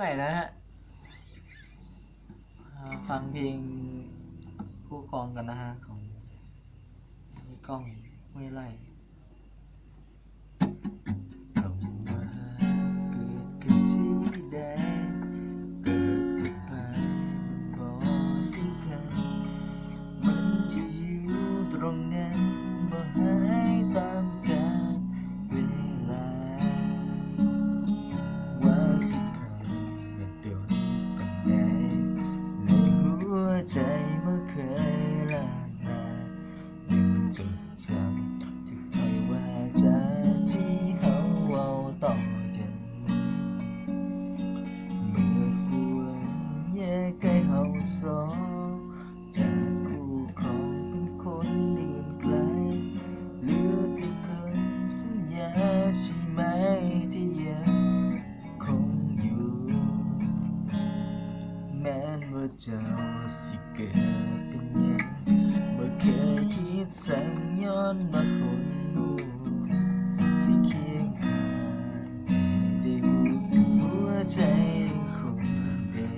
ม่นะฮะฟังเพลงคู่ครองกันนะฮะ ของกล้องไม่ไร่ จำทุกถ้อยว่าจาที่เขาเว้าต่อกัน เมื่อส่วนแยกไกลเฮาสองจากคู่ครองเป็นคนอื่นไกลเหลือแต่คนสัญญาใช่ไหมที่ยังคงอยู่ แม้ว่าเจ้าสิเกิดเป็นยัง เคยคิดสั่งย้อนมาคนหูสิเคียงข้างได้หูหัวใจคงเดิ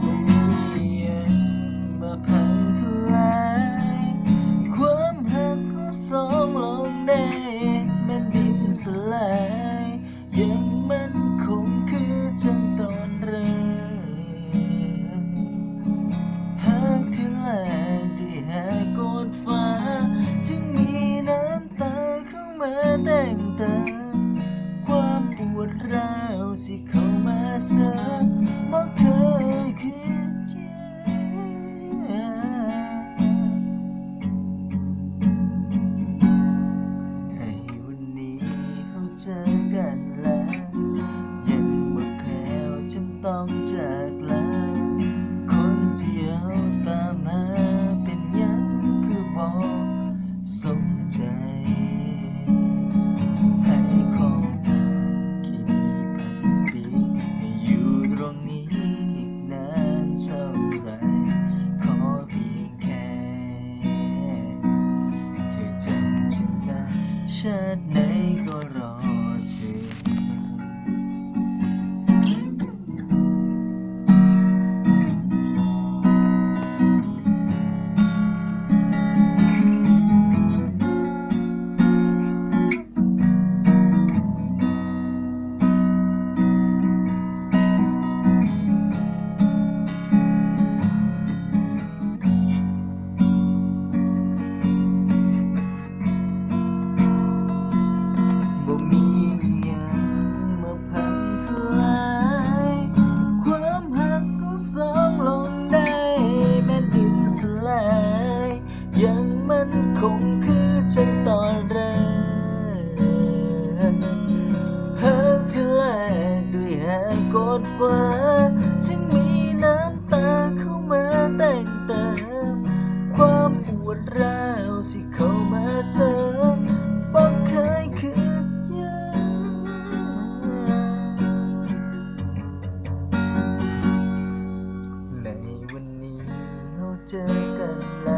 บ่มีหยังมาพังทลายความหักของสองลง ที่แรกได้หากดฟ้า จึงมีน้ำตาเข้ามาแต่งเติมความปวดร้าวสิเข้ามาเสริมบ่เคยคือเจ็บให้วันนี้เขาเจอกันแล้วยังบ่แคล้วจำต้องจากลา ชาติไหนก็รอเธอ งคือจังตอนเริ่มหักที่แรกด้วยหางกดฟ้าจึงมีน้ำตาเข้ามาแต่งเติม ความปวดร้าวสิเข้ามาเสริมบ่เคยคือยังในวันนี้เราเจอกันแล้ว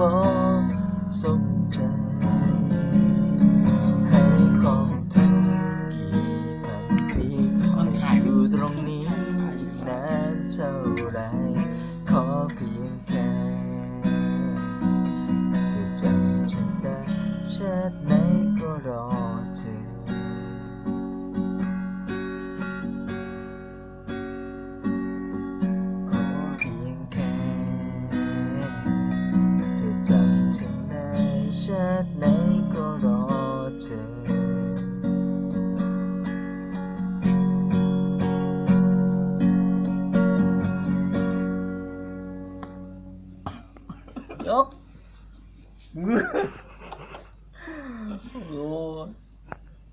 บอกสมใจให้ของเธอกี่พันปีกอยู่ตรงนี้นานเท่าไรขอเพียงแค่เธอจำฉันได้ชาติไหนก็รอเธอ 역. 어?